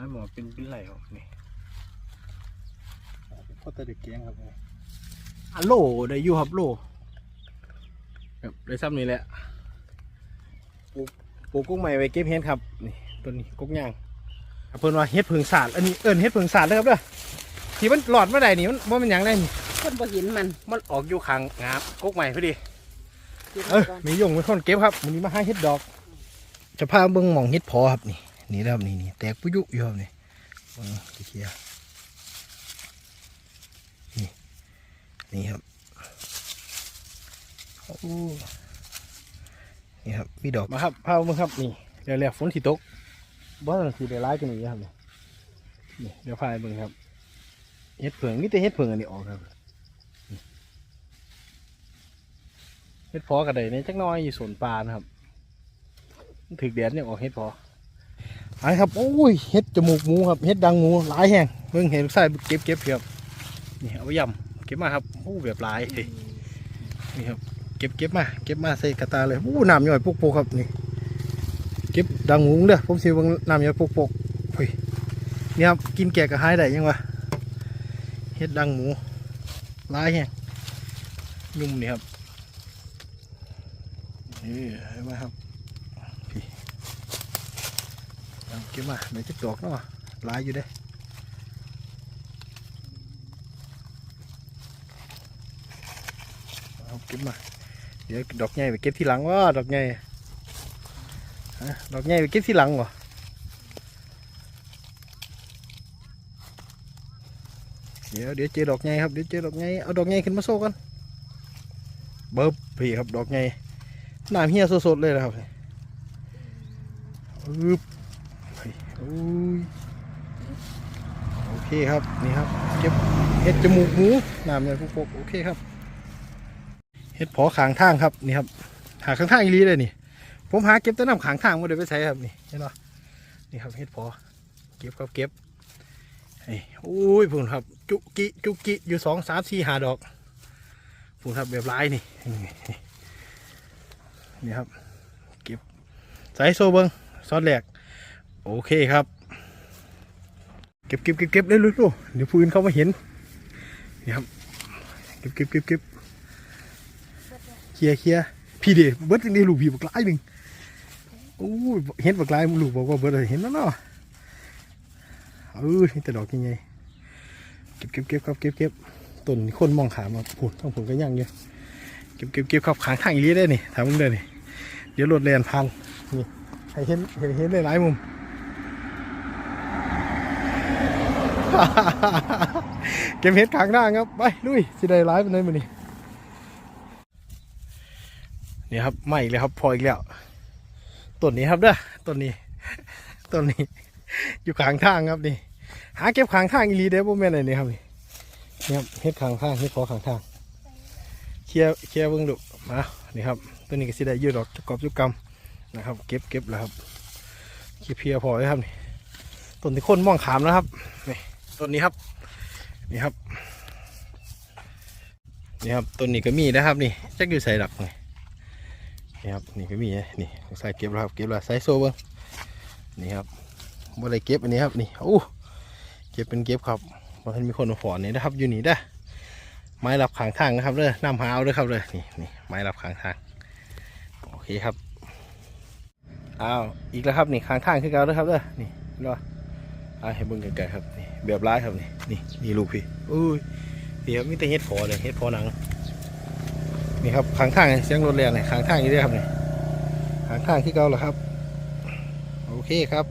ให้หมอเป็นเป็นไหลออกนี่พ่อตาเด็กแกงครับอะโหลได้อยู่ครับโหลครับได้ซ้ำนี่แหละปลูกปลูกกุ้งใหม่ไว้เก็บเห็ดครับนี่ต้นนี้กุ้งย่างครับเพิ่นว่าเห็ดผึ่งสาดอันนี้เอิ้นเห็ดผึ่งสาดเลยครับเด้อที่มันหลอดมาได้นี่มันว่ามันหยังได้นี่คนบ่เห็นมันมันออกอยู่ข้างงาบกุ้งใหม่พอดีเก็บเอไว้อก่อนมียงเป็นคนเก็บครับวันนี้มาให้เห็ดดอก จะพาเบิ่งหมองเห็ดพอครับนี่ นี่นะครับนี่นี่แตกปุยุอยู่ครับนี่เบิ่เทียนี่นี่ครับโอ้นี่ครับมีดอกมาครับพาเบิ่งครับนี่เดี๋ยวแล้วฝนสิตกบ่ต้องสิได้ร้ายกันนี่ครับนี่นี่เดี๋ยวพาไปเบิ่งครับเห็ดเผืองนี่แต่เห็ดเผืองอันนี้ออกครับเฮ็ดพอกระไดเนี่จักน้อยอยู่สวนปลานะครับถึกแดดเนี่ยออกเฮ็ดพอ ไอ้ครับโอ้ยเฮ็ดจมูกหมูครับเฮ็ดดังหมูหลายแห้งเบิ่งเห็นใส่เก็บเก็บเก็บนี่เอาไปยำเก็บมาครับโอ้แบบหลายนี่ครับเก็บเก็บมาเก็บมาใส่กระตาเลยโอ้น้ำย่อยปุกๆครับนี่เก็บดังหมูเด้อผมสิเบิ่งน้ำย่อยปุกๆเฮ้ยนี่ครับกินแกะกระหายได้ยังวะเฮ็ดดังหมูหลายแห้งนุ่มนี่ครับนี่เห็นไหมครับพี่ เอาเก็บมาในจิกดอกเนาะหลายอยู่เด้เอาเก็บมา เดี๋ยวดอกใหญ่ไปเก็บที่หลังวะดอกใหญ่ฮะดอกใหญ่ไปเก็บที่หลังวะเดี๋ยวเดี๋ยวเจอดอกใหญ่ครับเดี๋ยวเจอดอกใหญ่เอาดอกใหญ่ขึ้นมาโซ่กันเบิบพี่ครับดอกใหญ่น้ำเฮียสดๆเลยนะครับอึบเฮ้ย โอ้ยโอเคครับนี่ครับเก็บเห็ดจมูกหมูน้ำเนี่ยพวกโอเคครับเห็ดพอขางทางครับนี่ครับหาข้างทางอีหลีเลยนี่ผมหาเก็บแต่น้ำขางทางมาเดี๋ยวไปใช้ครับนี่เห็นปะนี่ครับเห็ดพอเก็บครับเก็บเฮ้โอ้ยพุ่นครับ จุกิจุกิอยู่สองสามสี่หาดอกพุ่นครับแบบลายนี่นี่นี่ครับ เก็บใส่โซเบิงซอสแหลก โอเคครับ เก็บเก็บเก็บเก็บเลยลูกๆเดี๋ยวผู้อื่นเขามาเห็นนี่ครับเก็บเก็บเก็บเก็บเคลียเคลียพี่เดเบิร์ดนี่ลูกพี่บักลายหนึ่งโอ้ยเห็นบักลายลูกบอกว่าเบิร์ดเห็นแล้วเนาะเออแต่ดอกยังไงเก็บเก็บเก็บครับเก็บเก็บต้นนี่คนมองขามาผุนต้องผุนก็ยังอยู่เก็บเก็บเก็บขับขางทางอีหลีได้นี่ทำมึงเด้นี่เดี๋ยวรถแลนพันนี่ให้เห็นเห็นเห็นได้หลายมุม เก็บเห็ดขางหน้าครับ ไปลุยสิได้หลายมันเลยมันนี่นี่ครับไม่อีกแล้วครับพออีกแล้วต้นนี้ครับเด้อต้นนี้ต้นนี้ อยู่ขางทางครับนี่หาเก็บขางทางอีหลีเด้อพวกแม่นอะไรนี่ครับนี่นี่ครับเห็ดขางทางเห็ดพอขางทาง เคลียร์เคลียร์เบิ้งดูมานี่ครับตัวนี้ก็สิได้ยืดออกกกรอบยุกกรรมนะครับ เก็บเก็บแล้วครับเคียเพียพอเลยครับนี่ต้นที่คนมองขามนะครับนี่ ต้นนี้ครับ นี่ครับ นี่ครับต้นนี้ก็มีนะครับนี่จักอยู่ใส่หลักนี่นี่ครับนี่ก็มีนะนี่ใส่เก็บแล้วครับเก็บแล้วใส่โซ่เบิ้งนี่ครับบ่ได้เก็บอันนี้ครับนี่โอ้เก็บเป็นเก็บครับเพราะฉะนั้นมีคนมาฝอนนี่นะครับอยู่นี่ได้ไม้รับขางทางนะครับเด้อน้ำหาเอาเด้อครับเด้อนี่นี่ไม้รับขางทางโอเคครับอ้าวอีกแล้วครับนี่ขางทางคือเก่าเด้อครับเด้อนี่รอเอา ให้เบิ่งไกลๆครับนี่แบบร้ายครับนี่นี่นี่ลูกพี่อุ้ยนี่ครับมีแต่เฮ็ดพอเลยเฮ็ดพอหนังนี่ครับขางทางเสียงรถแรงเลยขางทางอยู่ด้อครับนี่ขางทางที่เก่าเหรอครับ โอเคครับ